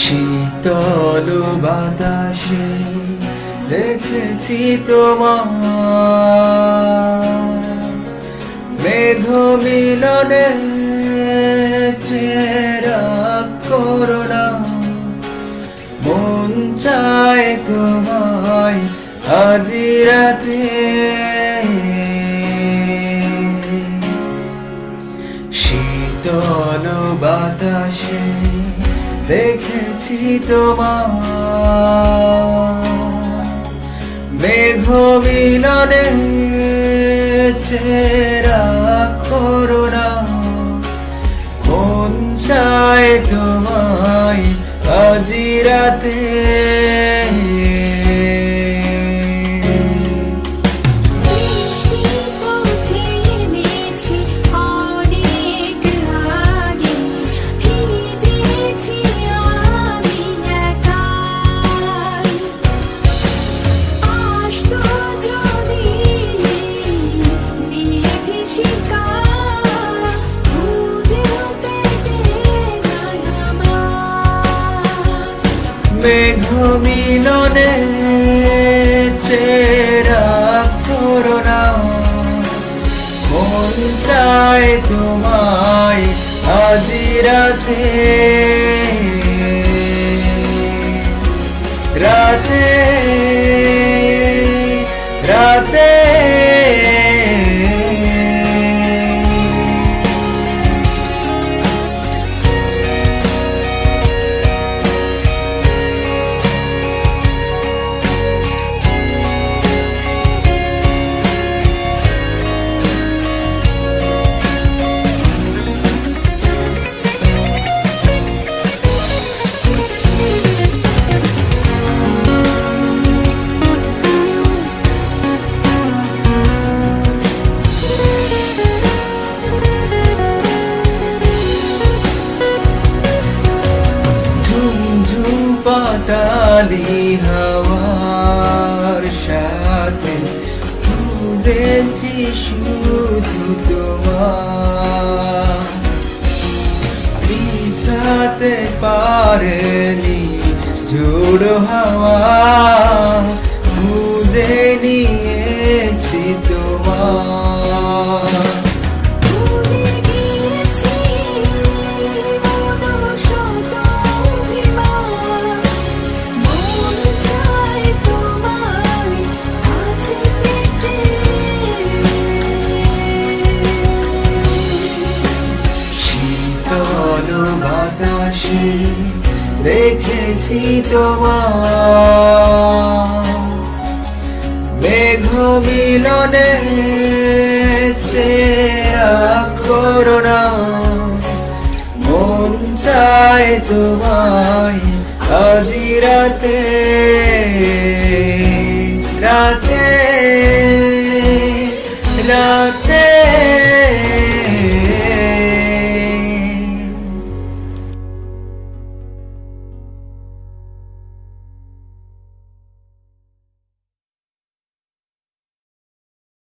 শীতল বাতাসে দেখেছি তোমার মেঘ মিলনে চেরা করোনা মন চায় তোমায় হাজিরাতে শীতল বাতাসে দেখেছি তোমার মেঘ মিলনে চেরা মেঘ মিলনে করোনা মন চায় তোমায় আজি রাতে। পাতালি হাওয়ার সাথে খুঁজেছি শুধু তোমার। পিছাতে পারেনি জোড় হাওয়া। আছি দেখেছি তোমার মেঘ করোনা মন চায় তোমায় আজি রাতে রাতে রাতে